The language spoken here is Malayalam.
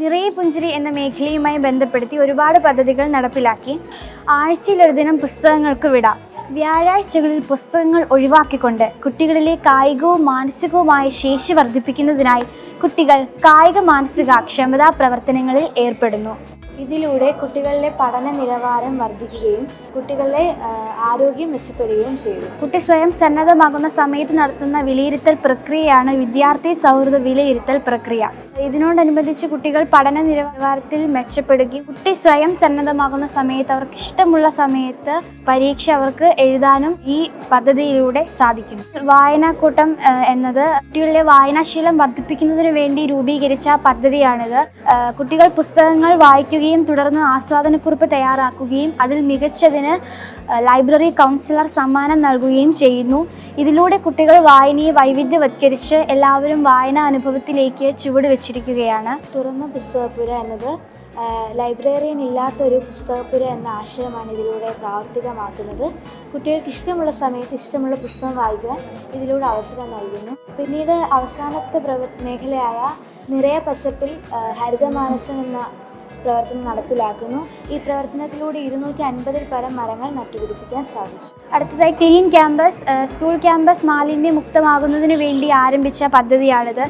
നിറയെ പുഞ്ചിരി എന്ന മേഖലയുമായി ബന്ധപ്പെടുത്തി ഒരുപാട് പദ്ധതികൾ നടപ്പിലാക്കി. ആഴ്ചയിലൊരു ദിനം പുസ്തകങ്ങൾക്ക് വിടാം. വ്യാഴാഴ്ചകളിൽ പുസ്തകങ്ങൾ ഒഴിവാക്കിക്കൊണ്ട് കുട്ടികളിലെ കായികവും മാനസികവുമായ ശേഷി വർദ്ധിപ്പിക്കുന്നതിനായി കുട്ടികൾ കായിക മാനസിക ക്ഷമതാ പ്രവർത്തനങ്ങളിൽ ഏർപ്പെടുന്നു. ഇതിലൂടെ കുട്ടികളുടെ പഠന നിലവാരം വർദ്ധിക്കുകയും കുട്ടികളുടെ ആരോഗ്യം മെച്ചപ്പെടുകയും ചെയ്യും. കുട്ടി സ്വയം സന്നദ്ധമാകുന്ന സമയത്ത് നടത്തുന്ന വിലയിരുത്തൽ പ്രക്രിയയാണ് വിദ്യാർത്ഥി സൗഹൃദ വിലയിരുത്തൽ പ്രക്രിയ. ഇതിനോടനുബന്ധിച്ച് കുട്ടികൾ പഠന നിലവാരത്തിൽ മെച്ചപ്പെടുകയും കുട്ടി സ്വയം സന്നദ്ധമാകുന്ന സമയത്ത് അവർക്ക് ഇഷ്ടമുള്ള സമയത്ത് പരീക്ഷ അവർക്ക് എഴുതാനും ഈ പദ്ധതിയിലൂടെ സാധിക്കും. വായനാക്കൂട്ടം എന്നത് കുട്ടികളുടെ വായനാശീലം വർദ്ധിപ്പിക്കുന്നതിന് വേണ്ടി രൂപീകരിച്ച പദ്ധതിയാണിത്. കുട്ടികൾ പുസ്തകങ്ങൾ വായിക്കുകയും തുടർന്ന് ആസ്വാദനക്കുറിപ്പ് തയ്യാറാക്കുകയും അതിൽ മികച്ചതിന് ലൈബ്രറി കൗൺസിലർ സമ്മാനം നൽകുകയും ചെയ്യുന്നു. ഇതിലൂടെ കുട്ടികൾ വായനയെ വൈവിധ്യവത്കരിച്ച് എല്ലാവരും വായനാ അനുഭവത്തിലേക്ക് ചുവട് വെച്ചിരിക്കുകയാണ് തുറന്ന പുസ്തകപ്പുര എന്നത് ലൈബ്രറിയൻ ഇല്ലാത്തൊരു പുസ്തകപ്പുര എന്ന ആശയമാണ് ഇതിലൂടെ പ്രാവർത്തികമാക്കുന്നത്. കുട്ടികൾക്ക് ഇഷ്ടമുള്ള സമയത്ത് ഇഷ്ടമുള്ള പുസ്തകം വായിക്കാൻ ഇതിലൂടെ അവസരം നൽകുന്നു. പിന്നീട് അവസാനത്തെ പ്രവ മേഖലയായ നിറയ പച്ചപ്പിൽ ആ, ഹരിതമാനസം എന്ന പ്രവർത്തനം നടപ്പിലാക്കുന്നു. ഈ പ്രവർത്തനത്തിലൂടെ ഇരുന്നൂറ്റി അൻപതിൽ പരം മരങ്ങൾ നട്ടുപിടിപ്പിക്കാൻ സാധിച്ചു. അടുത്തതായി ക്ലീൻ ക്യാമ്പസ് സ്കൂൾ ക്യാമ്പസ് മാലിന്യമുക്തമാകുന്നതിന് വേണ്ടി ആരംഭിച്ച പദ്ധതിയാണിത്.